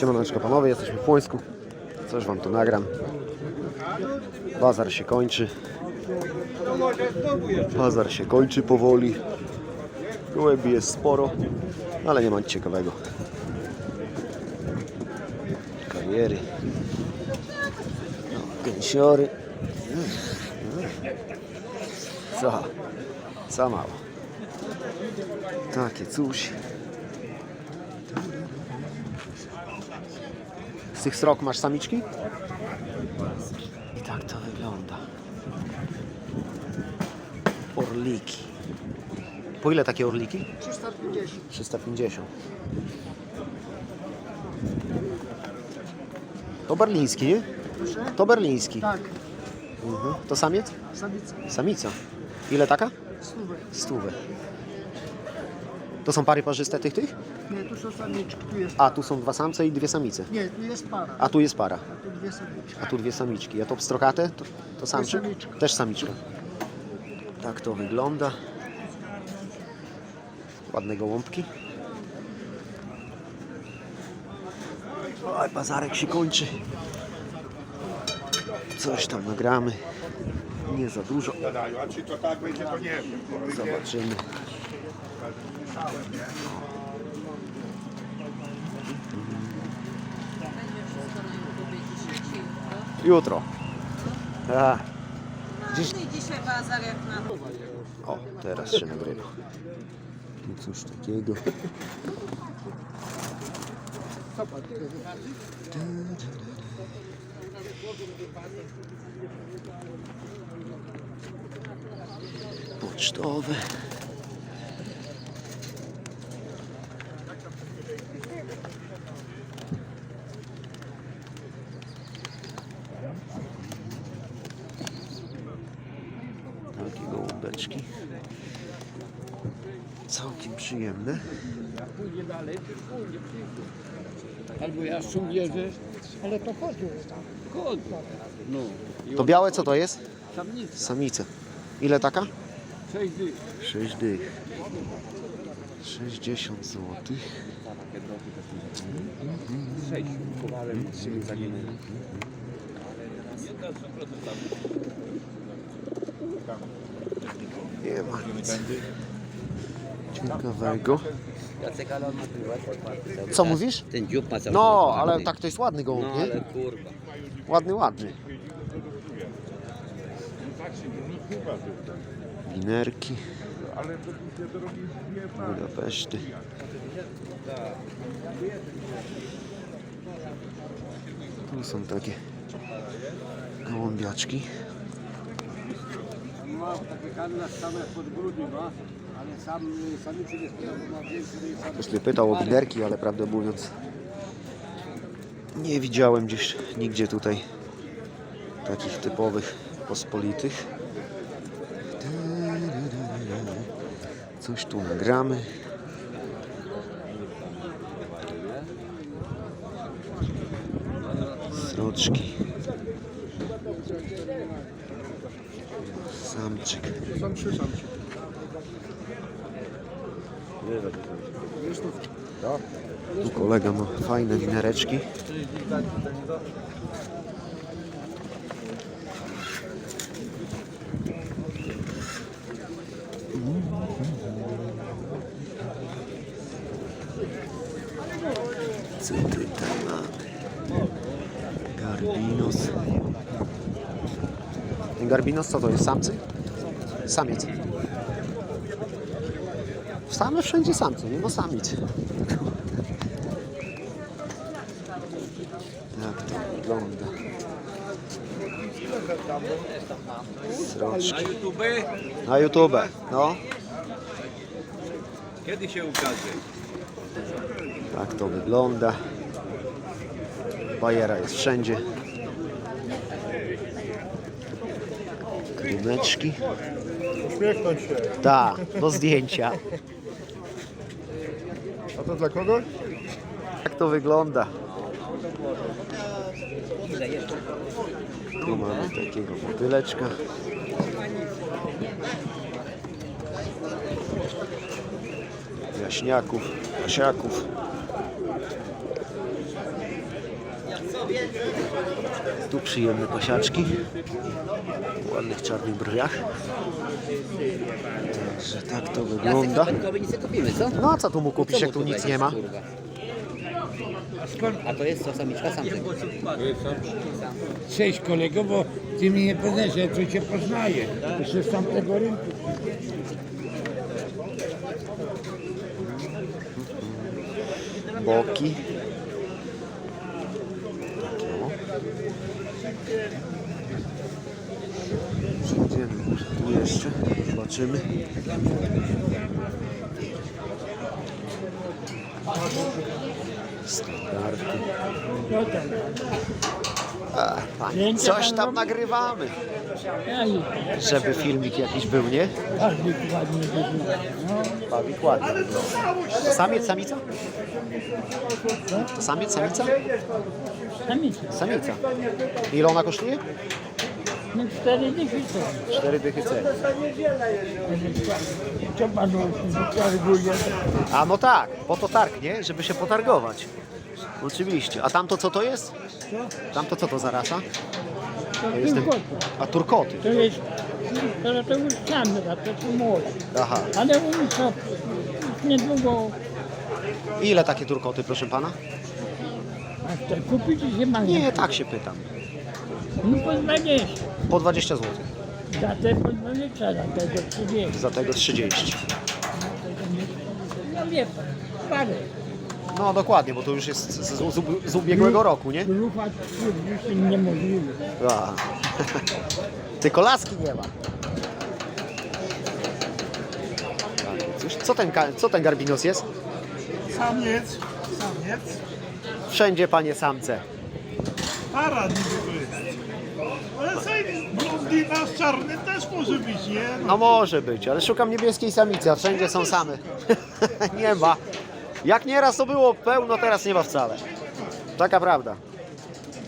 Siemaneczko panowie, jesteśmy w Płońsku. Coś wam tu nagram. Bazar się kończy. Bazar się kończy powoli. Gołębi jest sporo, ale nie ma nic ciekawego. Kariery. No, gęsiory. Co? Za mało. Takie coś. Z tych strok masz samiczki? I tak to wygląda. Orliki. Po ile takie orliki? 350. 350. To berliński, nie? Proszę? To berliński. Tak, Mhm. To samiec? samica. Samica. Ile taka? Stówę. Stówę. To są pary parzyste tych tych? Nie, tu są samiczki, tu jest... A tu są dwa samce i dwie samice. Nie, tu jest para. A tu jest para. A tu dwie samiczki. A tu dwie samiczki. A to pstrokate? To, to samczyk? samiczka. Też samiczka. Tak to wygląda. Ładne gołąbki. Oj, bazarek się kończy. Coś tam nagramy. Nie za dużo. A czy to tak będzie, to nie wiem. Zobaczymy. Jutro. A, Dziś... Dzisiaj bazar jak na o, teraz się nagrywa. No cóż takiego. Pocztowe. Takie gołąbeczki. Całkiem przyjemne. Albo ja wierzę, Ale to chodzi. kod. No, To białe co to jest? samica, Samica. Ile taka? 6 dych. 6 dych. 60 zł. 6 kupowałem, trzy zaginęły. Nie ma nic ciekawego. Jacek, ale on ma Co mówisz? Ten dziób ma cały No, ale tak to jest ładny gołąb, No, nie? ale kurwa. Ładny, ładny. Winerki. Budapeszty. Tu są takie gołąbiaczki. Ma takie kanna same pod brudny ma, ale sam samicy nie ma sam. Ktoś mnie pytał o winerki, ale prawdę mówiąc nie widziałem gdzieś nigdzie tutaj takich typowych pospolitych. Coś tu nagramy. Sroczki. Samczyk. Są trzy samczyki. Tu kolega ma fajne winereczki. Co tutaj mamy? Garbinos. Ten garbinos co to jest? Samcy? Samiec. Same wszędzie samce, nie ma samic. Jak to wygląda? Sroczki. YouTube? Na YouTube, no. Kiedy się ukaże? Tak to wygląda. Bajera jest wszędzie. Krymeczki. Uśmiechnąć się. Tak, do zdjęcia. A to dla kogo? Tak to wygląda. Tu mamy takiego motyleczka. Jaśniaków, jasiaków. Tu przyjemne pasiaczki. W ładnych czarnych brwiach. Także tak to wygląda. Wędkowy nic nie kupimy, co? No a co tu mu kupisz, Co jak tu nic nie ma? A to jest co, samiczka, samczyk? Cześć kolego, bo ty mnie nie poznasz, ja tu cię poznaję. Jeszcze z tamtego rynku. Boki. Przejdziemy może tu jeszcze, zobaczymy. Standardy. A, panie, coś tam nagrywamy, żeby filmik jakiś był, nie? Każdy ładnie. No, samiec, samica? Samiec, samica? samica. Samica. Ile ona kosztuje? No cztery dychy to. Cztery dychy ceny. Co panu targuje? A no tak, po to targ, nie? Żeby się potargować. Oczywiście. A tamto co to jest? Tamto co to za rasa? To jest ten- to. A turkoty. To jest, to, to już Sandra, to są młode. Aha. Ale oni co, niedługo, Ile takie turkoty, proszę pana? a to kupić się ma. Nie, tak się pytam. No po 20. Po 20 zł. Za te po 20, za tego 30. Za tego 30. No wie pan, parę. No dokładnie, bo to już jest z, z, z, ubiegłego roku, nie? Ruchać już niemożliwe. A. Tylko laski nie ma. Co ten, ka- co ten garbinos jest? Samiec, samiec. Wszędzie panie samce. Para niby to jest. Ale sobie blondyna z czarnym też może być, nie? No może być, ale szukam niebieskiej samicy, a wszędzie są same. nie ma. Jak nieraz to było pełno, teraz nie ma wcale. Taka prawda.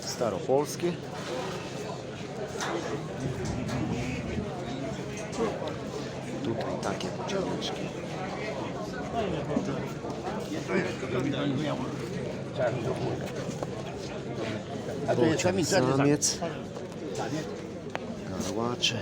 Staropolskie. Tutaj takie pociągneczki. Bocian, samiec. Garłacze.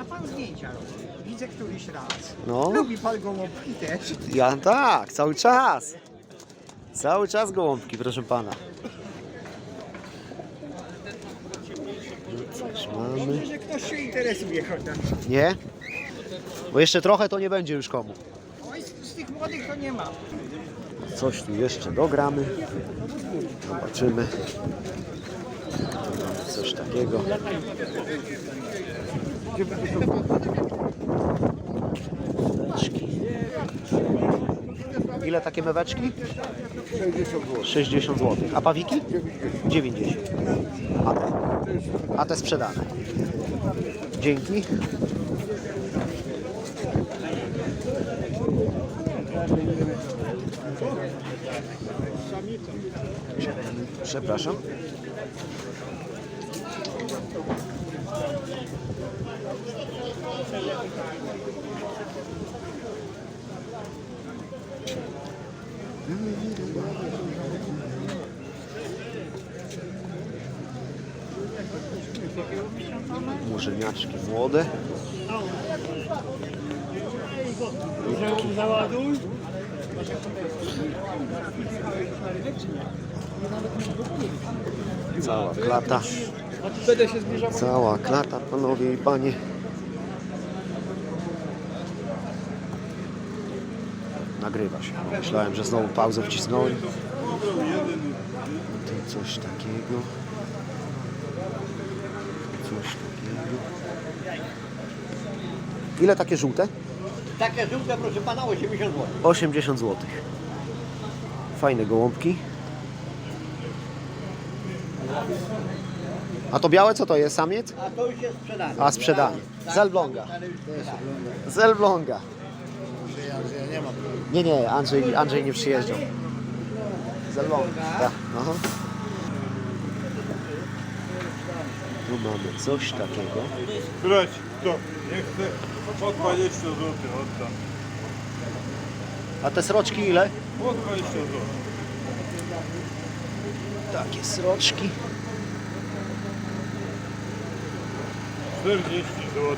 A pan zdjęcia robi. Widzę któryś raz. No. Lubi pan gołąbki też. Ja tak, cały czas. Cały czas gołąbki, proszę pana. Coś mamy. Dobrze, że ktoś się interesuje chociaż. Nie? Bo jeszcze trochę to nie będzie już komu. Oj, z, tych młodych to nie ma. Coś tu jeszcze dogramy. Zobaczymy. Coś takiego. Meweczki. Ile takie meweczki? 60 zł. 60 zł. A pawiki? 90. A te? A te sprzedane. Dzięki. Przepraszam. Murzeniaczki młode. Cała klata. Cała klata, panowie i panie. Nagrywa się. Myślałem, że znowu pauzę wcisnąłem. Tu coś takiego. Coś takiego. Ile takie żółte? Takie żółte, proszę pana, 80 zł. 80 zł. Fajne gołąbki. A to białe co to jest? Samiec? A to już jest sprzedane. A sprzedany. Z Elbląga. Z Elbląga. Nie, nie, Andrzej, Andrzej nie przyjeżdżał. Z Elbląga. Tak. Aha. Tu mamy coś takiego. Brać, to nie chcę po 20 zł oddam. A te sroczki ile? Po 20 zł. Takie sroczki. 40 zł.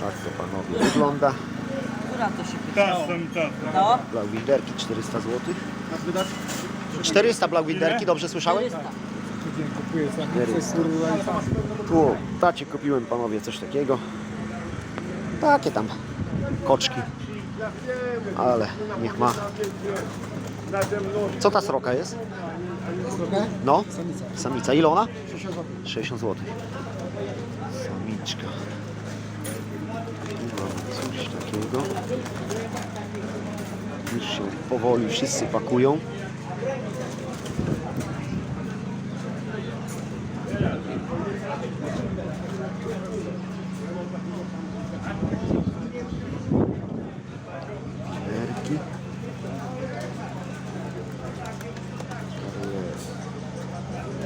Tak to panowie wygląda. Która to się pyta? Tasem, tasem. To? Blauwinderki 400 zł. 400 Blauwinderki, dobrze słyszałem? 400. Tu, tacie kupiłem panowie coś takiego. Takie tam koczki. Ale niech ma. Co ta sroka jest? No? Samica. Ile ona? 60 zł. Samiczka. Mamy coś takiego. Już się powoli wszyscy pakują.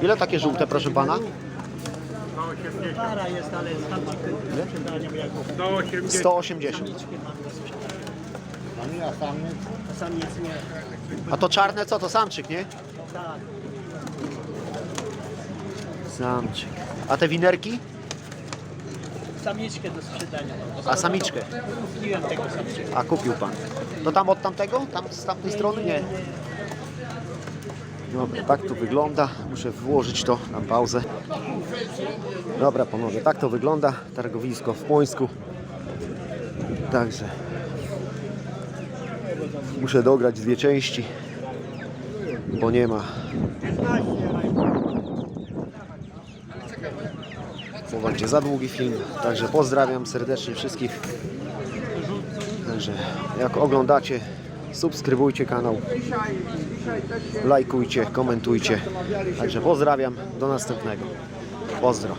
Ile takie żółte, proszę pana? Para jest, ale z sprzedaniem jako 180. samiec nie. A to czarne co? To samczyk, nie? Tak. Samczyk. A te winerki? Samiczkę do sprzedania. A samiczkę? Kupiłem tego samiczka. A kupił pan. To tam od tamtego? Tam z tamtej strony? Nie. Dobra, tak to wygląda. Muszę włożyć to na pauzę. Dobra panowie, tak to wygląda. Targowisko w Płońsku. Także muszę dograć dwie części, bo nie ma. Będzie za długi film. Także pozdrawiam serdecznie wszystkich. Także jak oglądacie, subskrybujcie kanał, lajkujcie, komentujcie. Także pozdrawiam, do następnego. Pozdro.